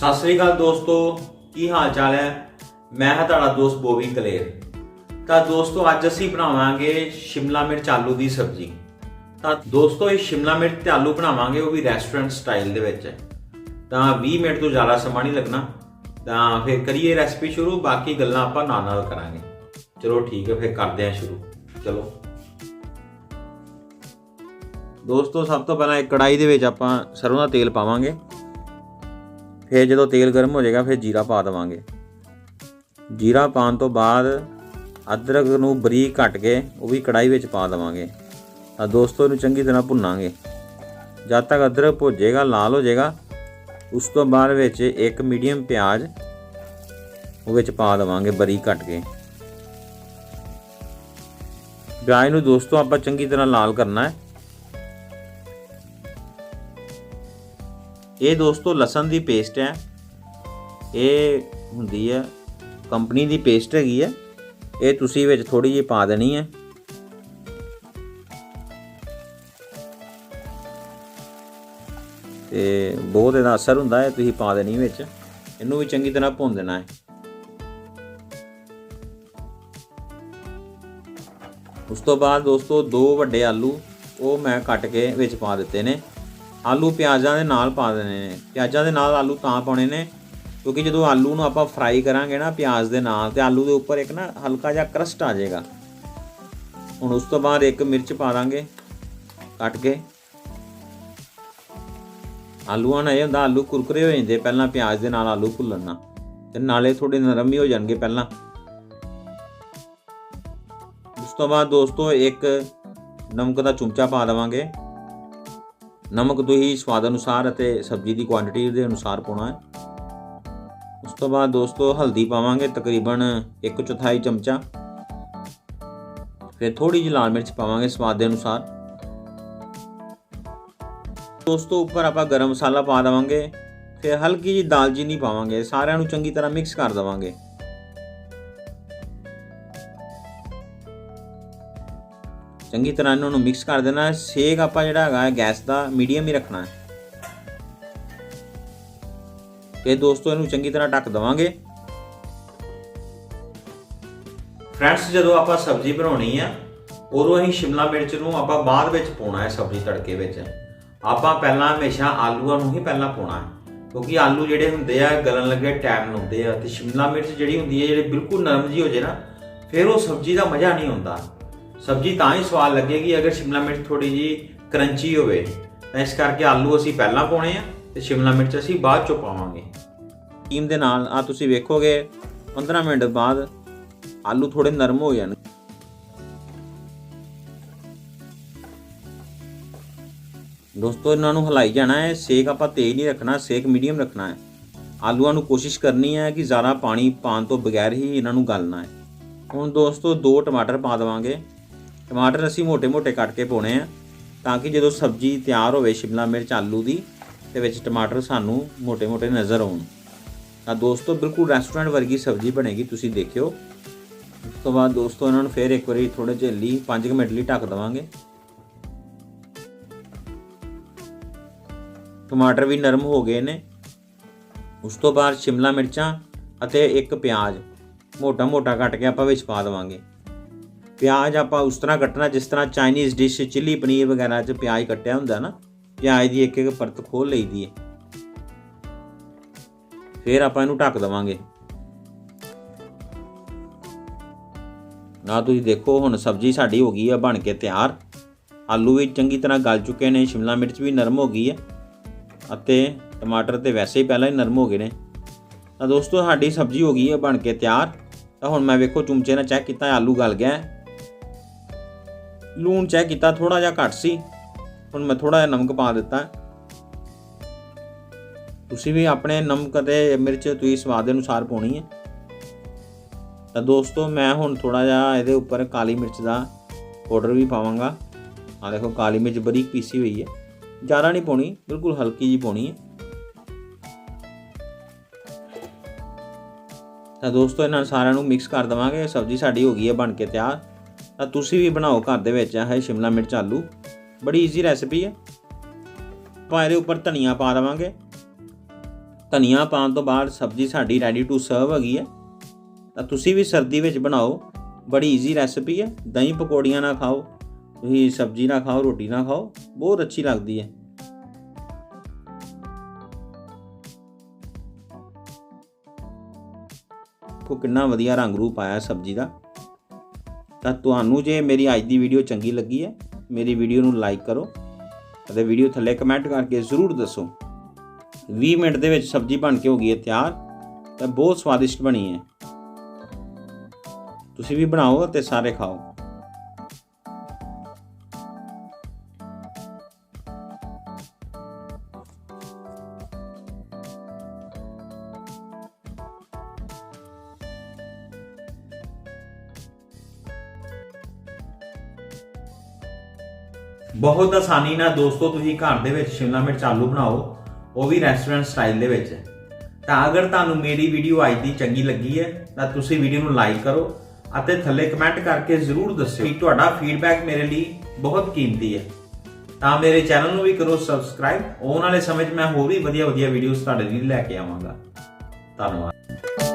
ਸਤਿ ਸ੍ਰੀ ਅਕਾਲ ਦੋਸਤੋ, ਕੀ ਹਾਲ ਚਾਲ ਹੈ? ਮੈਂ ਹਾਂ ਤੁਹਾਡਾ ਦੋਸਤ ਬੋਬੀ ਕਲੇਰ। ਤਾਂ ਦੋਸਤੋ, ਅੱਜ ਅਸੀਂ ਬਣਾਵਾਂਗੇ ਸ਼ਿਮਲਾ ਮਿਰਚ ਆਲੂ ਦੀ ਸਬਜ਼ੀ। ਤਾਂ ਦੋਸਤੋ, ਇਹ ਸ਼ਿਮਲਾ ਮਿਰਚ ਤੇ ਆਲੂ ਬਣਾਵਾਂਗੇ, ਉਹ ਵੀ ਰੈਸਟੋਰੈਂਟ ਸਟਾਈਲ ਦੇ ਵਿੱਚ ਤਾਂ 20 ਮਿੰਟ ਤੋਂ ਜ਼ਿਆਦਾ ਸਮਾਂ ਨਹੀਂ ਲੱਗਣਾ। ਤਾਂ ਫਿਰ ਕਰੀਏ ਰੈਸਪੀ ਸ਼ੁਰੂ, ਬਾਕੀ ਗੱਲਾਂ ਆਪਾਂ ਨਾਲ ਨਾਲ ਕਰਾਂਗੇ। ਚਲੋ ਠੀਕ ਹੈ, ਫਿਰ ਕਰਦੇ ਹਾਂ ਸ਼ੁਰੂ। ਚਲੋ। ਦੋਸਤੋ, ਸਭ ਤੋਂ ਪਹਿਲਾਂ ਇੱਕ ਕੜਾਈ ਦੇ ਵਿੱਚ ਆਪਾਂ ਸਰੋਂ ਦਾ ਤੇਲ ਪਾਵਾਂਗੇ। ਫਿਰ ਜਦੋਂ ਤੇਲ ਗਰਮ ਹੋ ਜਾਏਗਾ, ਫਿਰ ਜੀਰਾ ਪਾ ਦੇਵਾਂਗੇ। ਜੀਰਾ ਪਾਉਣ ਤੋਂ ਬਾਅਦ ਅਦਰਕ ਨੂੰ ਬਰੀਕ ਕੱਟ ਕੇ ਉਹ ਵੀ ਕੜਾਈ ਵਿੱਚ ਪਾ ਦੇਵਾਂਗੇ। ਤਾਂ ਦੋਸਤੋ, ਇਹਨੂੰ ਚੰਗੀ ਤਰ੍ਹਾਂ ਭੁੰਨਾਂਗੇ। ਜਦ ਤੱਕ ਅਦਰਕ ਭੁੱਜੇਗਾ ਲਾਲ ਹੋ ਜਾਏਗਾ, ਉਸ ਤੋਂ ਬਾਅਦ ਵਿੱਚ ਇੱਕ ਮੀਡੀਅਮ ਪਿਆਜ਼ ਉਹ ਵਿੱਚ ਪਾ ਦੇਵਾਂਗੇ ਬਰੀਕ ਕੱਟ ਕੇ। ਪਿਆਜ਼ ਨੂੰ ਦੋਸਤੋ, ਆਪਾਂ ਚੰਗੀ ਤਰ੍ਹਾਂ ਲਾਲ ਕਰਨਾ ਹੈ। ਇਹ ਦੋਸਤੋ ਲਸਣ ਦੀ ਪੇਸਟ ਹੈ। ਇਹ ਹੁੰਦੀ ਹੈ ਕੰਪਨੀ ਦੀ ਪੇਸਟ ਹੈਗੀ ਹੈ। ਇਹ ਤੁਸੀਂ ਵਿੱਚ ਥੋੜੀ ਜਿਹੀ ਪਾ ਦੇਣੀ ਹੈ। ਤੇ ਬਹੁਤ ਇਹਦਾ ਅਸਰ ਹੁੰਦਾ ਹੈ, ਤੁਸੀਂ ਪਾ ਦੇਣੀ ਵਿੱਚ। ਇਹਨੂੰ ਵੀ ਚੰਗੀ ਤਰ੍ਹਾਂ ਭੁੰਨ ਦੇਣਾ ਹੈ। ਉਸ ਤੋਂ ਬਾਅਦ ਦੋਸਤੋ ਦੋ ਵੱਡੇ ਆਲੂ ਉਹ ਮੈਂ ਕੱਟ ਕੇ ਵਿੱਚ ਪਾ ਦਿੱਤੇ ਨੇ। ਆਲੂ ਪਿਆਜ਼ਾਂ ਦੇ ਨਾਲ ਪਾ ਦੇਣੇ ਨੇ। ਪਿਆਜ਼ਾਂ ਦੇ ਨਾਲ ਆਲੂ ਤਾਂ ਪਾਉਣੇ ਨੇ, ਕਿਉਂਕਿ ਜਦੋਂ ਆਲੂ ਨੂੰ ਆਪਾਂ ਫਰਾਈ ਕਰਾਂਗੇ ਨਾ ਪਿਆਜ਼ ਦੇ ਨਾਲ, ਤੇ ਆਲੂ ਦੇ ਉੱਪਰ ਇੱਕ ਨਾ ਹਲਕਾ ਜਿਹਾ ਕਰਸਟ ਆ ਜਾਏਗਾ। ਹੁਣ ਉਸ ਤੋਂ ਬਾਅਦ ਇੱਕ ਮਿਰਚ ਪਾ ਦਾਂਗੇ, ਕੱਟ ਕੇ। ਆਲੂਆਂ ਨਾਲ ਇਹ ਹੁੰਦਾ, ਆਲੂ ਕੁਰਕਰੇ ਹੋ ਜਾਂਦੇ, ਪਹਿਲਾਂ ਪਿਆਜ਼ ਦੇ ਨਾਲ ਆਲੂ ਭੁੱਲਣ ਨਾਲ। ਤੇ ਨਾਲੇ ਥੋੜੇ ਨਰਮ ਵੀ ਹੋ ਜਾਣਗੇ ਪਹਿਲਾਂ। ਉਸ ਤੋਂ ਬਾਅਦ ਦੋਸਤੋ ਇੱਕ ਨਮਕ ਦਾ ਚਮਚਾ ਪਾ ਦੇਵਾਂਗੇ। ਨਮਕ ਤੁਸੀਂ ਸਵਾਦ ਅਨੁਸਾਰ ਅਤੇ ਸਬਜ਼ੀ ਦੀ ਕੁਆਂਟੀਟੀ ਦੇ ਅਨੁਸਾਰ ਪਾਉਣਾ ਹੈ। ਉਸ ਤੋਂ ਬਾਅਦ ਦੋਸਤੋ ਹਲਦੀ ਪਾਵਾਂਗੇ ਤਕਰੀਬਨ 1 ਚੌਥਾਈ ਚਮਚਾ। ਫਿਰ ਥੋੜੀ ਜਿਹੀ ਲਾਲ ਮਿਰਚ ਪਾਵਾਂਗੇ ਸਵਾਦ ਦੇ ਅਨੁਸਾਰ। ਦੋਸਤੋ ਉੱਪਰ ਆਪਾਂ ਗਰਮ ਮਸਾਲਾ ਪਾ ਦੇਵਾਂਗੇ। ਫਿਰ ਹਲਕੀ ਜਿਹੀ ਦਾਲਚੀਨੀ ਪਾਵਾਂਗੇ। ਸਾਰਿਆਂ ਨੂੰ ਚੰਗੀ ਤਰ੍ਹਾਂ ਮਿਕਸ ਕਰ ਦੇਵਾਂਗੇ। ਚੰਗੀ ਤਰ੍ਹਾਂ ਇਹਨਾਂ ਨੂੰ ਮਿਕਸ ਕਰ ਦੇਣਾ। ਸੇਕ ਆਪਾਂ ਜਿਹੜਾ ਹੈਗਾ ਗੈਸ ਦਾ ਮੀਡੀਅਮ ਹੀ ਰੱਖਣਾ ਹੈ। ਤੇ ਦੋਸਤੋ, ਇਹਨੂੰ ਚੰਗੀ ਤਰ੍ਹਾਂ ਢੱਕ ਦਵਾਂਗੇ। ਫਰੈਂਡਸ ਜਦੋਂ ਆਪਾਂ ਸਬਜ਼ੀ ਬਣਾਉਣੀ ਆ, ਉਦੋਂ ਅਸੀਂ ਸ਼ਿਮਲਾ ਮਿਰਚ ਨੂੰ ਆਪਾਂ ਬਾਅਦ ਵਿੱਚ ਪਾਉਣਾ ਹੈ ਸਬਜ਼ੀ ਤੜਕੇ ਵਿੱਚ। ਆਪਾਂ ਪਹਿਲਾਂ ਹਮੇਸ਼ਾ ਆਲੂਆਂ ਨੂੰ ਹੀ ਪਹਿਲਾਂ ਪਾਉਣਾ ਹੈ। ਕਿਉਂਕਿ ਆਲੂ ਜਿਹੜੇ ਹੁੰਦੇ ਆ, ਗਲਣ ਲੱਗੇ ਟਾਈਮ ਲਾਉਂਦੇ ਆ। ਤੇ ਸ਼ਿਮਲਾ ਮਿਰਚ ਜਿਹੜੀ ਹੁੰਦੀ ਹੈ, ਜਿਹੜੀ ਬਿਲਕੁਲ ਨਰਮ ਜੀ ਹੋ ਜੇ ਨਾ, ਫਿਰ ਉਹ ਸਬਜ਼ੀ ਦਾ ਮਜ਼ਾ ਨਹੀਂ ਆਉਂਦਾ। ਸਬਜ਼ੀ ਤਾਂ ਹੀ ਸਵਾਦ ਲੱਗੇਗੀ ਅਗਰ ਸ਼ਿਮਲਾ ਮਿਰਚ ਥੋੜੀ ਜੀ ਕਰੰਚੀ ਹੋਵੇ। ਤਾਂ ਇਸ ਕਰਕੇ ਆਲੂ ਅਸੀਂ ਪਹਿਲਾਂ ਪਾਉਣੇ ਆ ਤੇ ਸ਼ਿਮਲਾ ਮਿਰਚ ਅਸੀਂ ਬਾਅਦ ਚੋਂ ਪਾਵਾਂਗੇ। ਟੀਮ ਦੇ ਨਾਲ ਆ ਤੁਸੀਂ ਵੇਖੋਗੇ 15 ਮਿੰਟ ਬਾਅਦ ਆਲੂ ਥੋੜੇ ਨਰਮ ਹੋ ਜਾਣਗੇ। ਦੋਸਤੋ, ਇਹਨਾਂ ਨੂੰ ਹਲਾਈ ਜਾਣਾ ਹੈ, ਸੇਕ ਆਪਾਂ ਤੇਜ਼ ਨਹੀਂ ਰੱਖਣਾ, ਸੇਕ ਮੀਡੀਅਮ ਰੱਖਣਾ ਹੈ। ਆਲੂਆਂ ਨੂੰ ਕੋਸ਼ਿਸ਼ ਕਰਨੀ ਹੈ ਕਿ ਜ਼ਿਆਦਾ ਪਾਣੀ ਪਾਣ ਤੋਂ ਬਗੈਰ ਹੀ ਇਹਨਾਂ ਨੂੰ ਗਲਣਾ ਹੈ। ਹੁਣ ਦੋਸਤੋ, ਦੋ ਟਮਾਟਰ ਪਾ ਦੇਵਾਂਗੇ। ਟਮਾਟਰ ਅਸੀਂ ਮੋٹے-ਮੋٹے ਕੱਟ ਕੇ ਪਾਉਣੇ ਆ ਤਾਂ ਕਿ ਜਦੋਂ ਸਬਜ਼ੀ ਤਿਆਰ ਹੋਵੇ, ਸ਼ਿਮਲਾ ਮਿਰਚ, ਆਲੂ ਦੀ, ਤੇ ਵਿੱਚ ਟਮਾਟਰ ਸਾਨੂੰ ਮੋٹے-ਮੋٹے ਨਜ਼ਰ ਆਉਣ। ਤਾਂ ਦੋਸਤੋ, ਬਿਲਕੁਲ ਰੈਸਟੋਰੈਂਟ ਵਰਗੀ ਸਬਜ਼ੀ ਬਣੇਗੀ, ਤੁਸੀਂ ਦੇਖਿਓ। ਉਸ ਤੋਂ ਬਾਅਦ ਦੋਸਤੋ, ਇਹਨਾਂ ਨੂੰ ਫੇਰ ਇੱਕ ਵਾਰੀ ਥੋੜੇ ਜਿਹੇ ਲਈ 5 ਮਿੰਟ ਲਈ ਢੱਕ ਦਵਾਂਗੇ। ਟਮਾਟਰ ਵੀ ਨਰਮ ਹੋ ਗਏ ਨੇ। ਉਸ ਤੋਂ ਬਾਅਦ ਸ਼ਿਮਲਾ ਮਿਰਚਾਂ ਅਤੇ ਇੱਕ ਪਿਆਜ਼ ਮੋਟਾ-ਮੋਟਾ ਕੱਟ ਕੇ ਆਪਾਂ ਵਿੱਚ ਪਾ ਦਵਾਂਗੇ। ਪਿਆਜ਼ ਆਪਾਂ ਉਸ ਤਰ੍ਹਾਂ ਕੱਟਣਾ, ਜਿਸ ਤਰ੍ਹਾਂ ਚਾਈਨੀਜ਼ ਡਿਸ਼ ਚਿੱਲੀ ਪਨੀਰ ਵਗੈਰਾ 'ਚ ਪਿਆਜ਼ ਕੱਟਿਆ ਹੁੰਦਾ ਨਾ, ਪਿਆਜ਼ ਦੀ ਇੱਕ ਇੱਕ ਪਰਤ ਖੋਲ ਲਈਦੀ ਹੈ। ਫਿਰ ਆਪਾਂ ਇਹਨੂੰ ਢੱਕ ਦੇਵਾਂਗੇ। ਨਾ ਤੁਸੀਂ ਦੇਖੋ, ਹੁਣ ਸਬਜ਼ੀ ਸਾਡੀ ਹੋ ਗਈ ਆ, ਬਣ ਕੇ ਤਿਆਰ। ਆਲੂ ਵੀ ਚੰਗੀ ਤਰ੍ਹਾਂ ਗਲ ਚੁੱਕੇ ਨੇ, ਸ਼ਿਮਲਾ ਮਿਰਚ ਵੀ ਨਰਮ ਹੋ ਗਈ ਹੈ। ਅਤੇ ਟਮਾਟਰ ਤੇ ਵੈਸੇ ਹੀ ਪਹਿਲਾਂ ਹੀ ਨਰਮ ਹੋ ਗਏ ਨੇ। ਤਾਂ ਦੋਸਤੋ, ਸਾਡੀ ਸਬਜ਼ੀ ਹੋ ਗਈ ਹੈ ਬਣ ਕੇ ਤਿਆਰ। ਤਾਂ ਹੁਣ ਮੈਂ ਵੇਖੋ, ਚਮਚੇ ਨਾਲ ਚੈੱਕ ਕੀਤਾ, ਆਲੂ ਗਲ ਗਿਆ ਲੂਣ ਚੈੱਕ ਕੀਤਾ ਥੋੜਾ ਜਿਹਾ ਘੱਟ ਸੀ। ਹੁਣ ਮੈਂ ਥੋੜਾ ਜਿਹਾ ਨਮਕ ਪਾ ਦਿੱਤਾ। ਤੁਸੀਂ ਵੀ ਆਪਣੇ ਨਮਕ ਅਤੇ ਮਿਰਚ ਤੁਸੀਂ ਸਵਾਦ ਦੇ ਅਨੁਸਾਰ ਪਾਉਣੀ ਹੈ। ਤਾਂ ਦੋਸਤੋ, ਮੈਂ ਹੁਣ ਥੋੜਾ ਜਿਹਾ ਇਹਦੇ ਉੱਪਰ ਕਾਲੀ ਮਿਰਚ ਦਾ ਪਾਊਡਰ ਵੀ ਪਾਵਾਂਗਾ। ਆ ਦੇਖੋ, ਕਾਲੀ ਮਿਰਚ ਬਰੀਕ ਪੀਸੀ ਹੋਈ ਹੈ। ਜ਼ਿਆਦਾ ਨਹੀਂ ਪਾਉਣੀ, ਬਿਲਕੁਲ ਹਲਕੀ ਜੀ ਪਾਉਣੀ ਹੈ। ਤਾਂ ਦੋਸਤੋ, ਇਹਨਾਂ ਸਾਰਿਆਂ ਨੂੰ ਮਿਕਸ ਕਰ ਦਵਾਂਗੇ। ਸਬਜ਼ੀ ਸਾਡੀ ਹੋ ਗਈ ਹੈ, ਬਣ ਕੇ ਤਿਆਰ। ਤਾਂ ਤੁਸੀਂ ਵੀ ਬਣਾਓ ਘਰ ਦੇ ਵਿੱਚ ਇਹ ਸ਼ਿਮਲਾ ਮਿਰਚ ਆਲੂ। ਬੜੀ ਈਜ਼ੀ ਰੈਸਪੀ ਹੈ ਆਪਾਂ ਇਹਦੇ ਉੱਪਰ ਧਨੀਆ ਪਾ ਦੇਵਾਂਗੇ। ਧਨੀਆ ਪਾਉਣ ਤੋਂ ਬਾਅਦ ਸਬਜ਼ੀ ਸਾਡੀ ਰੈਡੀ ਟੂ ਸਰਵ ਹੈਗੀ ਹੈ ਤਾਂ ਤੁਸੀਂ ਵੀ ਸਰਦੀ ਵਿੱਚ ਬਣਾਓ। ਬੜੀ ਈਜ਼ੀ ਰੈਸਪੀ ਹੈ ਦਹੀਂ ਪਕੌੜੀਆਂ ਨਾਲ ਖਾਓ। ਤੁਸੀਂ ਸਬਜ਼ੀ ਨਾਲ ਖਾਓ, ਰੋਟੀ ਨਾਲ ਖਾਓ। ਬਹੁਤ ਅੱਛੀ ਲੱਗਦੀ ਹੈ ਕੋ ਕਿੰਨਾ ਵਧੀਆ ਰੰਗ ਰੂਪ ਆਇਆ ਸਬਜ਼ੀ ਦਾ। ਤਾਂ ਤੁਹਾਨੂੰ ਜੇ ਮੇਰੀ ਅੱਜ ਦੀ ਵੀਡੀਓ ਚੰਗੀ ਲੱਗੀ ਹੈ, ਮੇਰੀ ਵੀਡੀਓ ਨੂੰ ਲਾਈਕ ਕਰੋ ਅਤੇ ਵੀਡੀਓ ਥੱਲੇ ਕਮੈਂਟ ਕਰਕੇ ਜ਼ਰੂਰ ਦੱਸੋ। 20 ਮਿੰਟ ਦੇ ਵਿੱਚ ਸਬਜ਼ੀ ਬਣ ਕੇ ਹੋ ਗਈ ਹੈ ਤਿਆਰ, ਤਾਂ ਬਹੁਤ ਸਵਾਦਿਸ਼ਟ ਬਣੀ ਹੈ। ਤੁਸੀਂ ਵੀ ਬਣਾਓ ਅਤੇ ਸਾਰੇ ਖਾਓ। ਬਹੁਤ ਆਸਾਨੀ ਨਾਲ ਦੋਸਤੋ ਤੁਸੀਂ ਘਰ ਦੇ ਵਿੱਚ ਸ਼ਿਮਲਾ ਮਿਰਚ ਆਲੂ ਬਣਾਓ, ਉਹ ਵੀ ਰੈਸਟੋਰੈਂਟ ਸਟਾਈਲ ਦੇ ਵਿੱਚ। ਤਾਂ ਅਗਰ ਤੁਹਾਨੂੰ ਮੇਰੀ ਵੀਡੀਓ ਅੱਜ ਦੀ ਚੰਗੀ ਲੱਗੀ ਹੈ, ਤਾਂ ਤੁਸੀਂ ਵੀਡੀਓ ਨੂੰ ਲਾਈਕ ਕਰੋ ਅਤੇ ਥੱਲੇ ਕਮੈਂਟ ਕਰਕੇ ਜ਼ਰੂਰ ਦੱਸਿਓ ਕਿ ਤੁਹਾਡਾ ਫੀਡਬੈਕ ਮੇਰੇ ਲਈ ਬਹੁਤ ਕੀਮਤੀ ਹੈ। ਤਾਂ ਮੇਰੇ ਚੈਨਲ ਨੂੰ ਵੀ ਕਰੋ ਸਬਸਕ੍ਰਾਈਬ ਆਉਣ ਵਾਲੇ ਸਮੇਂ 'ਚ ਮੈਂ ਹੋਰ ਵੀ ਵਧੀਆ ਵਧੀਆ ਵੀਡੀਓਜ਼ ਤੁਹਾਡੇ ਲਈ ਲੈ ਕੇ ਆਵਾਂਗਾ। ਧੰਨਵਾਦ।